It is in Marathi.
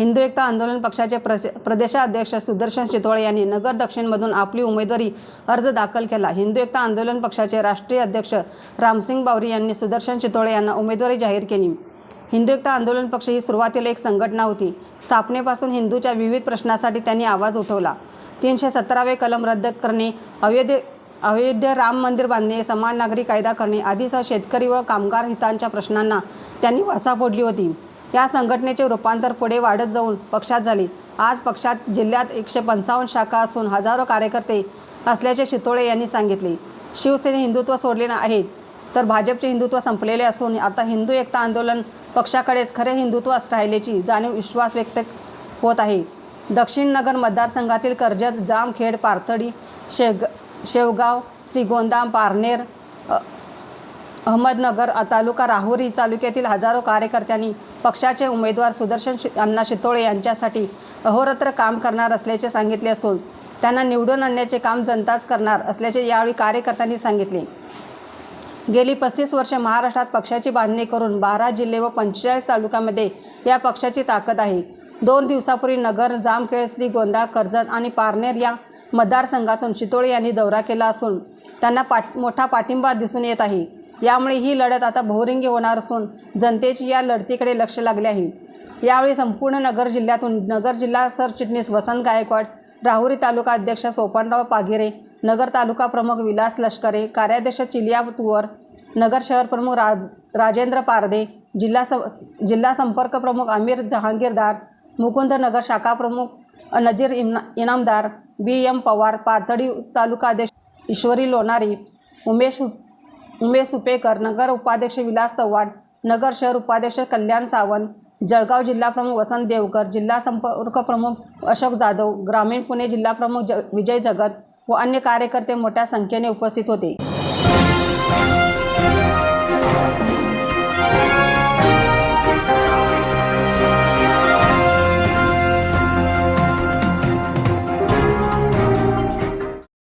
हिंदू एकता आंदोलन पक्षाचे प्रस प्रदेशाध्यक्ष सुदर्शन चितोळे यांनी नगर दक्षिणमधून आपली उमेदवारी अर्ज दाखल केला. हिंदू एकता आंदोलन पक्षाचे राष्ट्रीय अध्यक्ष रामसिंग बावरी यांनी सुदर्शन चितोळे यांना उमेदवारी जाहीर केली. हिंदू एकता आंदोलन पक्ष ही सुरुवातीला एक संघटना होती. स्थापनेपासून हिंदूच्या विविध प्रश्नासाठी त्यांनी आवाज उठवला. तीनशे सतरावे कलम रद्द करणे अवैध अयोध्या राम मंदिर बांधणे समान नागरी कायदा करणे आदीसह शेतकरी व कामगार हितांच्या प्रश्नांना त्यांनी वाचा फोडली होती. या संघटनेचे रूपांतर पुढे वाढत जाऊन पक्षात झाले. आज पक्षात जिल्ह्यात एकशे पंचावन्न शाखा असून हजारो कार्यकर्ते असल्याचे शितोळे यांनी सांगितले. शिवसेने हिंदुत्व सोडले आहे तर भाजपचे हिंदुत्व संपलेले असून आता हिंदू एकता आंदोलन पक्षाकडेच खरे हिंदुत्व राहिल्याची जाणीव विश्वास व्यक्त होत आहे. दक्षिण नगर मतदारसंघातील कर्जत जामखेड पारतडी शेग शेवगाव श्रीगोंदाम पारनेर अहमदनगर तालुका राहुरी तालुक्यातील हजारो कार्यकर्त्यांनी पक्षाचे उमेदवार सुदर्शन शि अण्णा शितोळे यांच्यासाठी अहोरात्र काम करणार असल्याचे सांगितले असून त्यांना निवडून आणण्याचे काम जनताच करणार असल्याचे यावेळी कार्यकर्त्यांनी सांगितले. गेली पस्तीस वर्षे महाराष्ट्रात पक्षाची बांधणी करून बारा जिल्हे व पंचेचाळीस तालुक्यामध्ये या पक्षाची ताकद आहे. दोन दिवसापूर्वी नगर जामखेड गोंदा कर्जत आणि पारनेर या मतदारसंघातून शितोळे यांनी दौरा केला असून त्यांना पाठ मोठा पाठिंबा दिसून येत आहे. यामुळे ही लढत आता बहुरिंगी होणार असून जनतेची या लढतीकडे लक्ष लागले आहे. यावेळी संपूर्ण नगर जिल्ह्यातून नगर जिल्हा सरचिटणीस वसंत गायकवाड राहुरी तालुका अध्यक्ष सोपानराव पागिरे नगर तालुका प्रमुख विलास लष्करे कार्याध्यक्ष चिलिया तुवर नगर शहर प्रमुख रा राजेंद्र पारदे जिल्हा स जिल्हा संपर्क प्रमुख आमिर जहांगीरदार मुकुंद नगर शाखा प्रमुख नजीर इम इनामदार बी एम पवार पाथडी तालुका अध्यक्ष ईश्वरी लोणारी उमेश उमेश सुपेकर नगर उपाध्यक्ष विलास चव्हाण नगर शहर उपाध्यक्ष कल्याण सावंत जळगाव जिल्हा प्रमुख वसंत देवकर जिल्हा संपर्क प्रमुख अशोक जाधव ग्रामीण पुणे जिल्हा प्रमुख ज विजय जगत व अन्य कार्यकर्ते मोठ्या संख्येने उपस्थित होते.